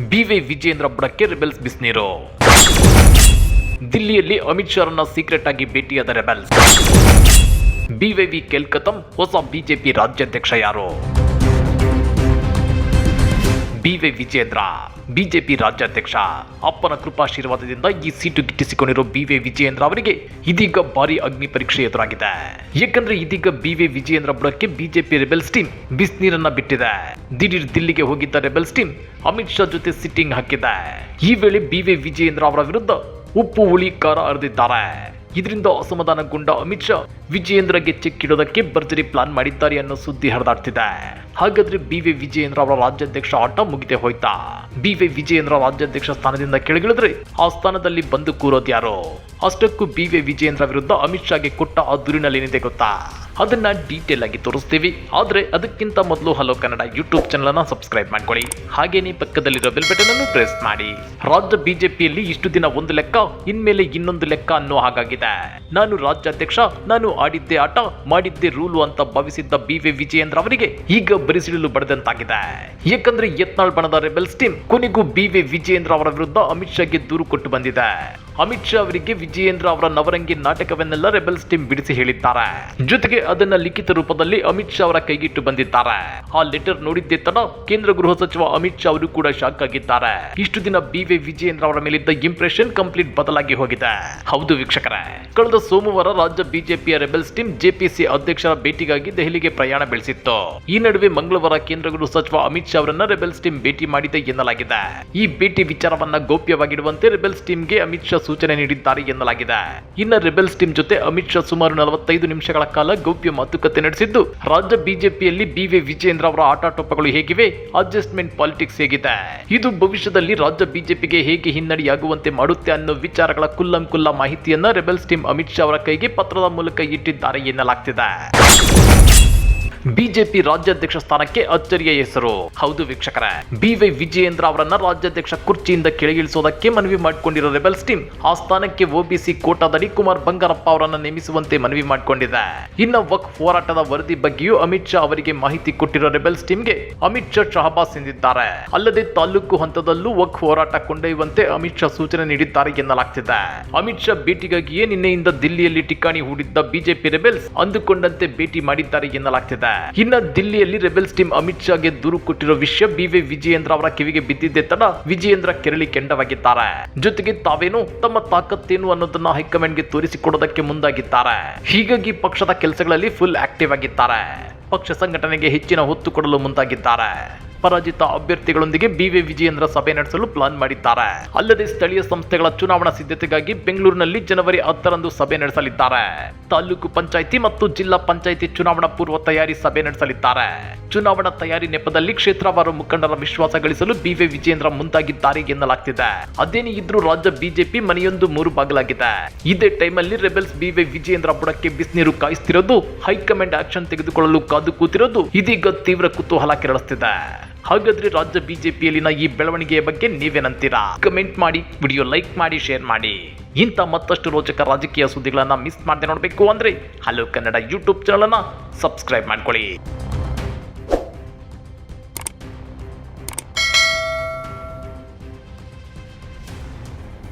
B Y Vijendra ಬುಡಕ್ಕೆ rebels ಬಿಸ್ನೀರು. ದಿಲ್ಲಿಯಲ್ಲಿ ಅಮಿತ್ ಶಾರನ್ನ ಸೀಕ್ರೆಟ್ ಆಗಿ ಭೇಟಿಯಾದ ರೆಬೆಲ್ಸ್. ಬಿವೈವಿ ಕೆಲ್ಕತಂ ಹೊಸ ಬಿಜೆಪಿ ರಾಜ್ಯಾಧ್ಯಕ್ಷ ಯಾರು? ಬಿವೈ ವಿಜೇಂದ್ರ ಬಿಜೆಪಿ ರಾಜ್ಯಾಧ್ಯಕ್ಷ ಅಪ್ಪನ ಕೃಪಾಶೀರ್ವಾದದಿಂದ ಈ ಸೀಟು ಗಿಟ್ಟಿಸಿಕೊಂಡಿರೋ ಬಿವೈ ವಿಜಯೇಂದ್ರ ಅವರಿಗೆ ಇದೀಗ ಭಾರಿ ಅಗ್ನಿ ಪರೀಕ್ಷೆ ಎದುರಾಗಿದೆ. ಏಕೆಂದ್ರೆ ಇದೀಗ ಬಿವೈ ವಿಜಯೇಂದ್ರ ಬುಡಕ್ಕೆ ಬಿಜೆಪಿ ರೆಬೆಲ್ಸ್ ಟೀಮ್ ಬಿಸಿನೀರನ್ನ ಬಿಟ್ಟಿದೆ. ದಿಢೀರ್ ದಿಲ್ಲಿಗೆ ಹೋಗಿದ್ದ ರೆಬೆಲ್ಸ್ ಟೀಮ್ ಅಮಿತ್ ಶಾ ಜೊತೆ ಸಿಟ್ಟಿಂಗ್ ಹಾಕಿದೆ. ಈ ವೇಳೆ ಬಿವೈ ವಿಜಯೇಂದ್ರ ಅವರ ವಿರುದ್ಧ ಉಪ್ಪು ಹುಳಿ ಕಾರ ಹರಿದಿದ್ದಾರೆ. ಇದರಿಂದ ಅಸಮಾಧಾನಗೊಂಡ ಅಮಿತ್ ಶಾ, ವಿಜಯೇಂದ್ರಗೆ ಚೆಕ್ ಇಡೋದಕ್ಕೆ ಭರ್ಜರಿ ಪ್ಲಾನ್ ಮಾಡಿದ್ದಾರೆ ಅನ್ನೋ ಸುದ್ದಿ ಹರಿದಾಡ್ತಿದೆ. ಹಾಗಾದ್ರೆ ಬಿ ವಿ ವಿಜಯೇಂದ್ರ ಅವರ ರಾಜ್ಯಾಧ್ಯಕ್ಷ ಆಟ ಮುಗಿದೇ ಹೋಯ್ತಾ? ಬಿ ವಿ ವಿಜಯೇಂದ್ರ ರಾಜ್ಯಾಧ್ಯಕ್ಷ ಸ್ಥಾನದಿಂದ ಕೆಳಗಿಳಿದ್ರೆ ಆ ಸ್ಥಾನದಲ್ಲಿ ಬಂದು ಕೂರೋದು ಯಾರು? ಅಷ್ಟಕ್ಕೂ ಬಿ ವಿ ವಿಜಯೇಂದ್ರ ವಿರುದ್ಧ ಅಮಿತ್ ಶಾಗೆ ಕೊಟ್ಟ ಆ ದೂರಿನಲ್ಲೇನಿದೆ ಗೊತ್ತಾ? ಅದನ್ನ ಡೀಟೇಲ್ ಆಗಿ ತೋರಿಸ್ತೀವಿ. ಆದರೆ ಅದಕ್ಕಿಂತ ಮೊದಲು ಹಲೋ ಕನ್ನಡ ಯೂಟ್ಯೂಬ್ ಚಾನಲನ್ನು ಸಬ್ಸ್ಕ್ರೈಬ್ ಮಾಡ್ಕೊಳ್ಳಿ. ಹಾಗೇನೇ ಪಕ್ಕದಲ್ಲಿರೋ ಬೆಲ್ ಬಟನ್ ಅನ್ನು ಪ್ರೆಸ್ ಮಾಡಿ. ರಾಜ್ಯ ಬಿಜೆಪಿಯಲ್ಲಿ ಇಷ್ಟು ದಿನ ಒಂದು ಲೆಕ್ಕ, ಇನ್ಮೇಲೆ ಇನ್ನೊಂದು ಲೆಕ್ಕ ಅನ್ನೋ ಹಾಗಾಗಿದೆ. ನಾನು ರಾಜ್ಯಾಧ್ಯಕ್ಷ, ನಾನು ಆಡಿದ್ದೆ ಆಟ, ಮಾಡಿದ್ದೆ ರೂಲು ಅಂತ ಭಾವಿಸಿದ್ದ ಬಿ ವಿ ವಿಜಯೇಂದ್ರ ಅವರಿಗೆ ಈಗ ಬರಿಸಿಡಲು ಬಡದಂತಾಗಿದೆ. ಯಾಕಂದ್ರೆ ಯತ್ನಾಳ್ ಬಣದ ರೆಬೆಲ್ಸ್ ಟೀಮ್ ಕೊನೆಗೂ ಬಿ ವಿ ವಿಜಯೇಂದ್ರ ಅವರ ವಿರುದ್ಧ ಅಮಿತ್ ಶಾಗೆ ದೂರು ಕೊಟ್ಟು ಬಂದಿದೆ. ಅಮಿತ್ ಶಾ ಅವರಿಗೆ ವಿಜಯೇಂದ್ರ ಅವರ ನವರಂಗಿ ನಾಟಕವನ್ನೆಲ್ಲ ರೆಬೆಲ್ಸ್ ಟೀಮ್ ಬಿಡಿಸಿ ಹೇಳಿದ್ದಾರೆ. ಜೊತೆಗೆ ಅದನ್ನ ಲಿಖಿತ ರೂಪದಲ್ಲಿ ಅಮಿತ್ ಶಾ ಅವರ ಕೈಗಿಟ್ಟು ಬಂದಿದ್ದಾರೆ. ಆ ಲೆಟರ್ ನೋಡಿದ್ದೇ ತನ ಕೇಂದ್ರ ಗೃಹ ಸಚಿವ ಅಮಿತ್ ಶಾ ಅವರು ಕೂಡ ಶಾಕ್ ಆಗಿದ್ದಾರೆ. ಇಷ್ಟು ದಿನ ಬಿ ವಿ ವಿಜಯೇಂದ್ರ ಅವರ ಮೇಲಿದ್ದ ಇಂಪ್ರೆಷನ್ ಕಂಪ್ಲೀಟ್ ಬದಲಾಗಿ ಹೋಗಿದೆ. ಹೌದು ವೀಕ್ಷಕರೇ. ಕಳೆದ ಸೋಮವಾರ ರಾಜ್ಯ ಬಿಜೆಪಿಯ ರೆಬೆಲ್ಸ್ ಟೀಮ್ ಜೆಪಿಸಿ ಅಧ್ಯಕ್ಷರ ಭೇಟಿಗಾಗಿ ದೆಹಲಿಗೆ ಪ್ರಯಾಣ ಬೆಳೆಸಿತ್ತು. ಈ ನಡುವೆ ಮಂಗಳವಾರ ಕೇಂದ್ರ ಗೃಹ ಸಚಿವ ಅಮಿತ್ ಶಾ ಅವರನ್ನ ರೆಬೆಲ್ಸ್ ಟೀಮ್ ಭೇಟಿ ಮಾಡಿದೆ ಎನ್ನಲಾಗಿದೆ. ಈ ಭೇಟಿ ವಿಚಾರವನ್ನ ಗೌಪ್ಯವಾಗಿಡುವಂತೆ ರೆಬೆಲ್ಸ್ ಟೀಮ್ಗೆ ಅಮಿತ್ ಶಾ ಸೂಚನೆ ನೀಡಿದ್ದಾರೆ ಎನ್ನಲಾಗಿದೆ. ಇನ್ನ ರೆಬೆಲ್ಸ್ ಟೀಮ್ ಜೊತೆ ಅಮಿತ್ ಶಾ ಸುಮಾರು ನಲವತ್ತೈದು ನಿಮಿಷಗಳ ಕಾಲ ಗೌಪ್ಯ ಮಾತುಕತೆ ನಡೆಸಿದ್ದು, ರಾಜ್ಯ ಬಿಜೆಪಿಯಲ್ಲಿ ಬಿ ವಿ ವಿಜಯೇಂದ್ರ ಅವರ ಆಟಾಟೋಪಗಳು ಹೇಗಿವೆ, ಅಡ್ಜಸ್ಟ್ಮೆಂಟ್ ಪಾಲಿಟಿಕ್ಸ್ ಹೇಗಿದೆ. ಇದು ಭವಿಷ್ಯದಲ್ಲಿ ರಾಜ್ಯ ಬಿಜೆಪಿಗೆ ಹೇಗೆ ಹಿನ್ನಡೆಯಾಗುವಂತೆ ಮಾಡುತ್ತೆ ಅನ್ನೋ ವಿಚಾರಗಳ ಕುಲ್ಲಂ ಕುಲ್ಲ ಮಾಹಿತಿಯನ್ನ ರೆಬೆಲ್ಸ್ ಟೀಮ್ ಅಮಿತ್ ಶಾ ಅವರ ಕೈಗೆ ಪತ್ರದ ಮೂಲಕ ಇಟ್ಟಿದ್ದಾರೆ ಎನ್ನಲಾಗ್ತಿದೆ. ಬಿಜೆಪಿ ರಾಜ್ಯಾಧ್ಯಕ್ಷ ಸ್ಥಾನಕ್ಕೆ ಅಚ್ಚರಿಯ ಹೆಸರು. ಹೌದು ವೀಕ್ಷಕರೇ ಬಿವೈ ವಿಜಯೇಂದ್ರ ಅವರನ್ನ ರಾಜ್ಯಾಧ್ಯಕ್ಷ ಕುರ್ಚಿಯಿಂದ ಕೆಳಗಿಳಿಸೋದಕ್ಕೆ ಮನವಿ ಮಾಡಿಕೊಂಡಿರೋ ರೆಬೆಲ್ಸ್ ಟೀಮ್ ಆ ಸ್ಥಾನಕ್ಕೆ ಒಬಿಸಿ ಕೋಟಾದಡಿ ಕುಮಾರ್ ಬಂಗಾರಪ್ಪ ಅವರನ್ನ ನೇಮಿಸುವಂತೆ ಮನವಿ ಮಾಡಿಕೊಂಡಿದೆ. ಇನ್ನ ವಕ್ ಹೋರಾಟದ ವರದಿ ಬಗ್ಗೆಯೂ ಅಮಿತ್ ಶಾ ಅವರಿಗೆ ಮಾಹಿತಿ ಕೊಟ್ಟಿರೋ ರೆಬೆಲ್ಸ್ ಟೀಮ್ಗೆ ಅಮಿತ್ ಶಾ ಶಹಬಾಸ್ ಎಂದಿದ್ದಾರೆ. ಅಲ್ಲದೆ ತಾಲೂಕು ಹಂತದಲ್ಲೂ ವಕ್ ಹೋರಾಟ ಕೊಂಡೊಯ್ಯುವಂತೆ ಅಮಿತ್ ಶಾ ಸೂಚನೆ ನೀಡಿದ್ದಾರೆ ಎನ್ನಲಾಗ್ತಿದೆ. ಅಮಿತ್ ಶಾ ಭೇಟಿಗಾಗಿಯೇ ನಿನ್ನೆಯಿಂದ ದಿಲ್ಲಿಯಲ್ಲಿ ಠಿಕಾಣಿ ಹೂಡಿದ್ದ ಬಿಜೆಪಿ ರೆಬೆಲ್ಸ್ ಅಂದುಕೊಂಡಂತೆ ಭೇಟಿ ಮಾಡಿದ್ದಾರೆ ಎನ್ನಲಾಗ್ತಿದೆ. ಇನ್ನ ದಿಲ್ಲಿಯಲ್ಲಿ ರೆಬೆಲ್ಸ್ ಟೀಮ್ ಅಮಿತ್ ಶಾಗೆ ದೂರು ಕೊಟ್ಟಿರೋ ವಿಷಯ ಬಿ ವಿ ವಿಜಯೇಂದ್ರ ಅವರ ಕಿವಿಗೆ ಬಿದ್ದಿದ್ದೆ ತಡ ವಿಜಯೇಂದ್ರ ಕೆರಳಿ ಕೆಂಡವಾಗಿದ್ದಾರೆ. ಜೊತೆಗೆ ತಾವೇನು ತಮ್ಮ ತಾಕತ್ತೇನು ಅನ್ನೋದನ್ನ ಹೈಕಮಾಂಡ್ಗೆ ತೋರಿಸಿಕೊಡೋದಕ್ಕೆ ಮುಂದಾಗಿದ್ದಾರೆ. ಹೀಗಾಗಿ ಪಕ್ಷದ ಕೆಲಸಗಳಲ್ಲಿ ಫುಲ್ ಆಕ್ಟಿವ್ ಆಗಿದ್ದಾರೆ. ಪಕ್ಷ ಸಂಘಟನೆಗೆ ಹೆಚ್ಚಿನ ಹೊತ್ತು ಕೊಡಲು ಮುಂದಾಗಿದ್ದಾರೆ. ಪರಾಜಿತ ಅಭ್ಯರ್ಥಿಗಳೊಂದಿಗೆ ಬಿವಿ ವಿಜಯೇಂದ್ರ ಸಭೆ ನಡೆಸಲು ಪ್ಲಾನ್ ಮಾಡಿದ್ದಾರೆ. ಅಲ್ಲದೆ ಸ್ಥಳೀಯ ಸಂಸ್ಥೆಗಳ ಚುನಾವಣಾ ಸಿದ್ಧತೆಗಾಗಿ ಬೆಂಗಳೂರಿನಲ್ಲಿ ಜನವರಿ ಹತ್ತರಂದು ಸಭೆ ನಡೆಸಲಿದ್ದಾರೆ. ತಾಲೂಕು ಪಂಚಾಯಿತಿ ಮತ್ತು ಜಿಲ್ಲಾ ಪಂಚಾಯಿತಿ ಚುನಾವಣಾ ಪೂರ್ವ ತಯಾರಿ ಸಭೆ ನಡೆಸಲಿದ್ದಾರೆ. ಚುನಾವಣಾ ತಯಾರಿ ನೆಪದಲ್ಲಿ ಕ್ಷೇತ್ರವಾರು ಮುಖಂಡರ ವಿಶ್ವಾಸ ಗಳಿಸಲು ಬಿವಿ ವಿಜಯೇಂದ್ರ ಮುಂದಾಗಿದ್ದಾರೆ ಎನ್ನಲಾಗ್ತಿದೆ. ಅದೇನೇ ಇದ್ರೂ ರಾಜ್ಯ ಬಿಜೆಪಿ ಮನೆಯೊಂದು ಮೂರು ಬಾಗಿಲಾಗಿದೆ. ಇದೇ ಟೈಮಲ್ಲಿ ರೆಬೆಲ್ಸ್ ಬಿವಿ ವಿಜಯೇಂದ್ರ ಬುಡಕ್ಕೆ ಬಿಸಿನೀರು ಕಾಯಿಸ್ತಿರೋದು, ಹೈಕಮಾಂಡ್ ಆಕ್ಷನ್ ತೆಗೆದುಕೊಳ್ಳಲು ಕಾದು ಕೂತಿರೋದು, ಇದೀಗ ತೀವ್ರ ಕುತೂಹಲ ಕೆರಳಿಸ್ತಿದೆ. ಹಾಗಾದ್ರೆ ರಾಜ್ಯ ಬಿಜೆಪಿಯಲ್ಲಿನ ಈ ಬೆಳವಣಿಗೆಯ ಬಗ್ಗೆ ನೀವೇನಂತೀರಾ? ಕಮೆಂಟ್ ಮಾಡಿ ವಿಡಿಯೋ ಲೈಕ್ ಮಾಡಿ ಶೇರ್ ಮಾಡಿ. ಇಂಥ ಮತ್ತಷ್ಟು ರೋಚಕ ರಾಜಕೀಯ ಸುದ್ದಿಗಳನ್ನ ಮಿಸ್ ಮಾಡದೆ ನೋಡಬೇಕು ಅಂದ್ರೆ ಹಲೋ ಕನ್ನಡ ಯೂಟ್ಯೂಬ್ ಚಾನಲ್ ಅನ್ನ ಸಬ್ಸ್ಕ್ರೈಬ್ ಮಾಡ್ಕೊಳ್ಳಿ.